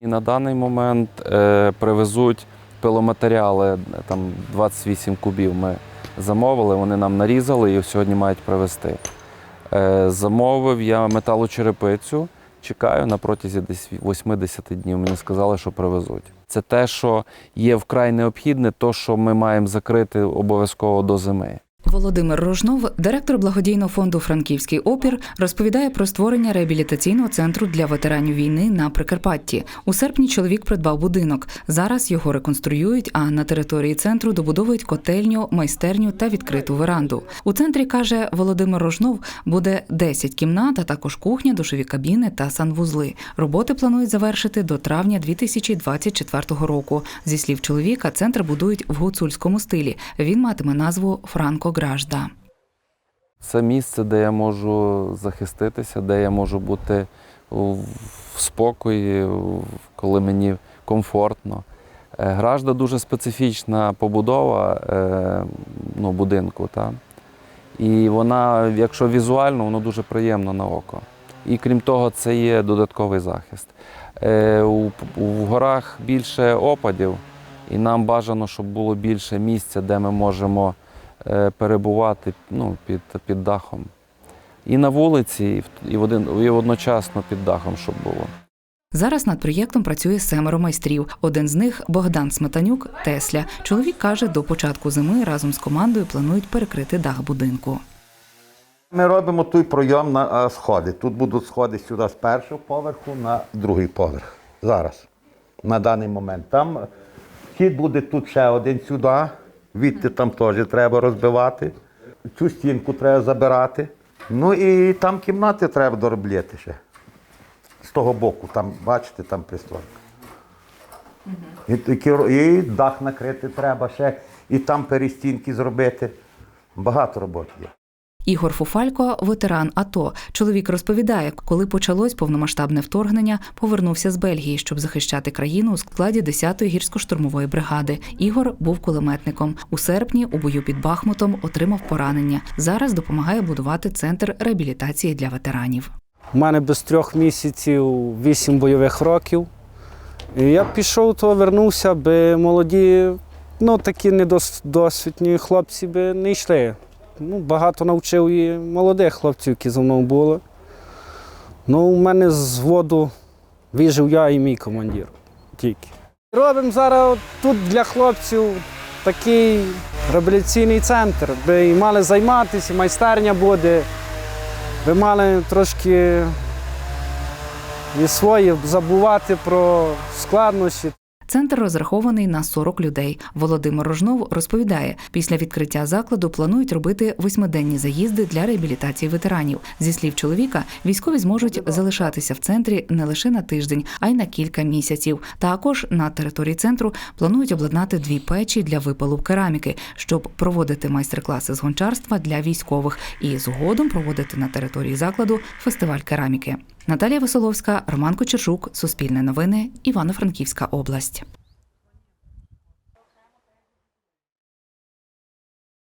І на даний момент е, привезуть пиломатеріали, там 28 кубів ми замовили, вони нам нарізали і сьогодні мають привезти. Е, замовив я металочерепицю, чекаю на протязі десь 80 днів. Мені сказали, що привезуть. Це те, що є вкрай необхідне, то, що ми маємо закрити обов'язково до зими. Володимир Рожнов, директор благодійного фонду Франківський опір, розповідає про створення реабілітаційного центру для ветеранів війни на Прикарпатті. У серпні чоловік придбав будинок. Зараз його реконструюють, а на території центру добудовують котельню, майстерню та відкриту веранду. У центрі каже Володимир Рожнов, буде 10 кімнат, а також кухня, душові кабіни та санвузли. Роботи планують завершити до травня 2024 року. Зі слів чоловіка, центр будують в гуцульському стилі. Він матиме назву Франко Гражда. Це місце, де я можу захиститися, де я можу бути в спокої, коли мені комфортно. Е, Гражда дуже специфічна побудова е, ну, будинку. Та? І вона, якщо візуально, воно дуже приємно на око. І крім того, це є додатковий захист. Е, у, у горах більше опадів, і нам бажано, щоб було більше місця, де ми можемо перебувати ну, під, під дахом. І на вулиці, і, в- і, в один, і одночасно під дахом, щоб було. Зараз над проєктом працює семеро майстрів. Один з них Богдан Сметанюк Тесля. Чоловік каже, до початку зими разом з командою планують перекрити дах будинку. Ми робимо той пройом на е, сходи. Тут будуть сходи сюди з першого поверху на другий поверх. Зараз, на даний момент. Там вхід буде тут ще один сюди, відти там теж треба розбивати. Цю стінку треба забирати. Ну і там кімнати треба доробляти ще. З того боку, там, бачите, там пристройка. І, і дах накрити треба ще, і там перестінки зробити. Багато роботи є. Ігор Фуфалько, ветеран АТО. Чоловік розповідає, коли почалось повномасштабне вторгнення, повернувся з Бельгії, щоб захищати країну у складі 10-ї гірсько-штурмової бригади. Ігор був кулеметником. У серпні у бою під Бахмутом отримав поранення. Зараз допомагає будувати центр реабілітації для ветеранів. У мене без трьох місяців вісім бойових років. І я пішов, то вернувся, би молоді, ну такі недосвідні хлопці би не йшли. Ну, багато навчив і молодих хлопців, які зі мною були. Ну, у мене з воду вижив я і мій командир тільки. Робимо зараз тут для хлопців такий реабілітаційний центр, би і мали займатися, і майстерня буде. Ви мали трошки і свої забувати про складнощі. Центр розрахований на 40 людей. Володимир Рожнов розповідає, після відкриття закладу планують робити восьмиденні заїзди для реабілітації ветеранів. Зі слів чоловіка, військові зможуть залишатися в центрі не лише на тиждень, а й на кілька місяців. Також на території центру планують обладнати дві печі для випалу кераміки, щоб проводити майстер-класи з гончарства для військових і згодом проводити на території закладу фестиваль кераміки. Наталія Веселовська, Роман Кочержук, Суспільне новини, Івано-Франківська область.